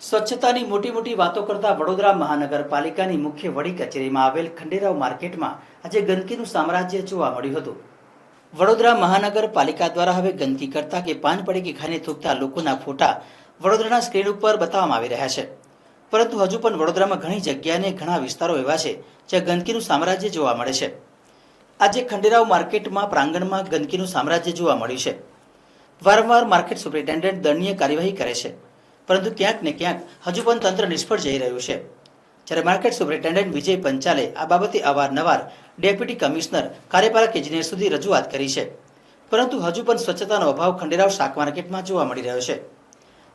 સ્વચ્છતાની મોટી મોટી વાતો કરતા વડોદરા મહાનગરપાલિકાની મુખ્ય વડી કચેરીમાં આવેલ ખંડેરાવ માર્કેટમાં આજે ગંદકીનું સામ્રાજ્ય જોવા મળ્યું હતું. વડોદરા મહાનગરપાલિકા દ્વારા હવે ગંદકી કરતા કે પાન પડીકી ખાઈને થૂકતા લોકોના ફોટા વડોદરાના સ્ક્રીન ઉપર બતાવવામાં આવી રહ્યા છે. પરંતુ હજુ પણ વડોદરામાં ઘણી જગ્યા અને ઘણા વિસ્તારો એવા છે જ્યાં ગંદકીનું સામ્રાજ્ય જોવા મળે છે. આજે ખંડેરાવ માર્કેટમાં પ્રાંગણમાં ગંદકીનું સામ્રાજ્ય જોવા મળ્યું છે. વારંવાર માર્કેટ સુપ્રિન્ટેન્ડન્ટ દંડનીય કાર્યવાહી કરે છે. પરંતુ ક્યાંક ને ક્યાંક હજુ પણ તંત્ર નિષ્ફળ જઈ રહ્યું છે. જ્યારે માર્કેટ સુપ્રિન્ટેન્ડન્ટ વિજય પંચાલે આ બાબતે અવારનવાર ડેપ્યુટી કમિશનર કાર્યપાલક ઇજનેર સુધી રજૂઆત કરી છે. પરંતુ હજુ પણ સ્વચ્છતાનો અભાવ ખંડેરાવ શાક માર્કેટમાં જોવા મળી રહ્યો છે.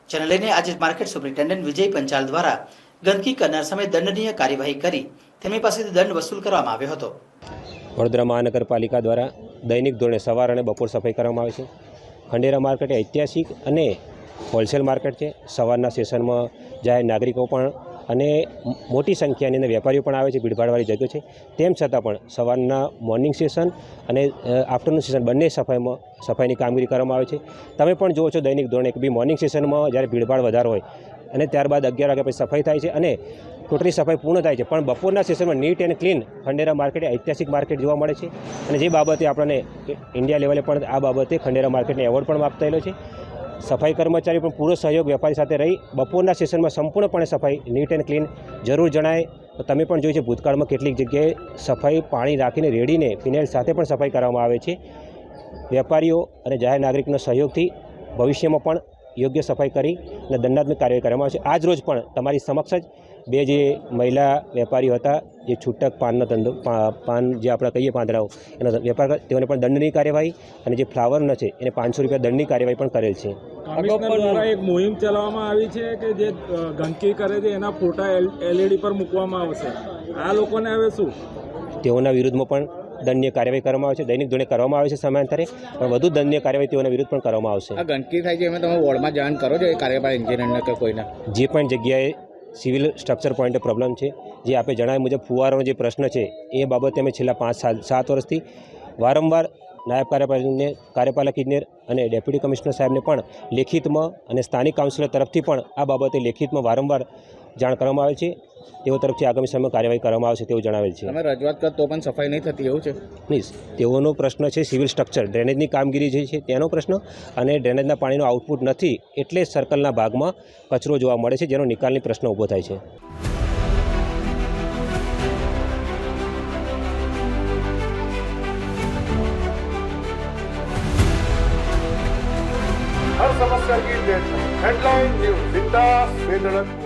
જેને લઈને આજે માર્કેટ સુપ્રિન્ટેન્ડન્ટ વિજય પંચાલ દ્વારા ગંદકી કરનાર સામે દંડનીય કાર્યવાહી કરી તેમની પાસેથી દંડ વસૂલ કરવામાં આવ્યો હતો. વડોદરા મહાનગરપાલિકા દ્વારા દૈનિક ધોરણે સવાર અને બપોર સફાઈ કરવામાં આવે છે. ખંડેરા માર્કેટ ઐતિહાસિક અને હોલસેલ માર્કેટ છે. સવારના સેશનમાં જાહેર નાગરિકો પણ અને મોટી સંખ્યાની અંદર વેપારીઓ પણ આવે છે, ભીડભાડવાળી જગ્યા છે. તેમ છતાં પણ સવારના મોર્નિંગ સેશન અને આફ્ટરનૂન સેશન બંને સફાઈમાં, સફાઈની કામગીરી કરવામાં આવે છે. તમે પણ જુઓ છો દૈનિક ધોરણે કે બી મોર્નિંગ સેશનમાં જ્યારે ભીડભાડ વધારે હોય અને ત્યારબાદ અગિયાર વાગ્યા પછી સફાઈ થાય છે અને ટોટલી સફાઈ પૂર્ણ થાય છે. પણ બપોરના સેશનમાં neat and clean Khandera market ઐતિહાસિક માર્કેટ જોવા મળે છે. અને જે બાબતે આપણને ઇન્ડિયા લેવલે પણ આ બાબતે ખંડેરા માર્કેટને એવોર્ડ પણ આપતાયેલો છે. સફાઈ કર્મચારી પણ પૂરો સહયોગ વેપારી સાથે રહી બપોરના સેશનમાં સંપૂર્ણપણે સફાઈ નીટ એન્ડ ક્લીન જરૂર જણાય. તમે પણ જોયું છે ભૂતકાળમાં કેટલીક જગ્યાએ સફાઈ પાણી રાખીને રેડીને ફિનાઇલ સાથે પણ સફાઈ કરવામાં આવે છે. વેપારીઓ અને જાહેર નાગરિકનો સહયોગથી ભવિષ્યમાં પણ યોગ્ય સફાઈ કરી અને દંડાત્મક કાર્યવાહી કરવામાં આવશે આજ રોજ પણ તમારી સમક્ષ જ બે જે મહિલા વેપારીઓ હતા જે છૂટક પાનનો ધંધો પા- પાન જે આપણે કહીએ પાંદડાઓ એનો વેપાર તેઓને પણ દંડની કાર્યવાહી અને જે ફ્લાવરનો છે એને પાંચસો રૂપિયા દંડની કાર્યવાહી પણ કરેલ છે. એક મુહિમ ચલાવવામાં આવી છે કે જે ગંદકી કરે છે એના ફોટા એલઈડી પર મૂકવામાં આવશે. આ લોકોને હવે શું? તેઓના વિરુદ્ધમાં પણ દંડનીય કાર્યવાહી કરવામાં આવે છે દૈનિક ધોરણે કરવામાં આવે છે સમયાંતરે પણ વધુ દંડનીય કાર્યવાહી તેઓના વિરુદ્ધ પણ કરવામાં આવશે. આ ગંદકી થાય છે એમાં તમે વોર્ડમાં જાણ કરો છો એ કાર્યપાલક એન્જિનિયરને કે કોઈને? જે પણ જગ્યાએ સિવિલ સ્ટ્રક્ચર પોઈન્ટે પ્રોબ્લેમ છે. જે આપે જણાવ્યા મુજબ ફુવારોનો જે પ્રશ્ન છે, એ બાબતે અમે છેલ્લા પાંચ સાત સાત વર્ષથી વારંવાર નાયબ કાર્યપાલકને, કાર્યપાલક ઇજનેર અને ડેપ્યુટી કમિશનર સાહેબને પણ લેખિતમાં અને સ્થાનિક કાઉન્સિલર તરફથી પણ આ બાબતે લેખિતમાં વારંવાર જાણ કરવામાં આવે છે. તેઓ તરફથી આગામી સમયમાં કાર્યવાહી કરવામાં આવશે તેવું જણાવેલ છે તમે રજૂઆત કરો તો પણ સફાઈ નહીં થતી એવું છે પ્લીઝ તેઓનો પ્રશ્ન છે સિવિલ સ્ટ્રક્ચર ડ્રેનેજની કામગીરી જે છે તેનો પ્રશ્ન અને ડ્રેનેજના પાણીનો આઉટપુટ નથી એટલે જ સર્કલના ભાગમાં કચરો જોવા મળે છે જેનો નિકાલની પ્રશ્ન ઊભો થાય છે हर समस्या की deadline Headline News Vindas Vedalathpur.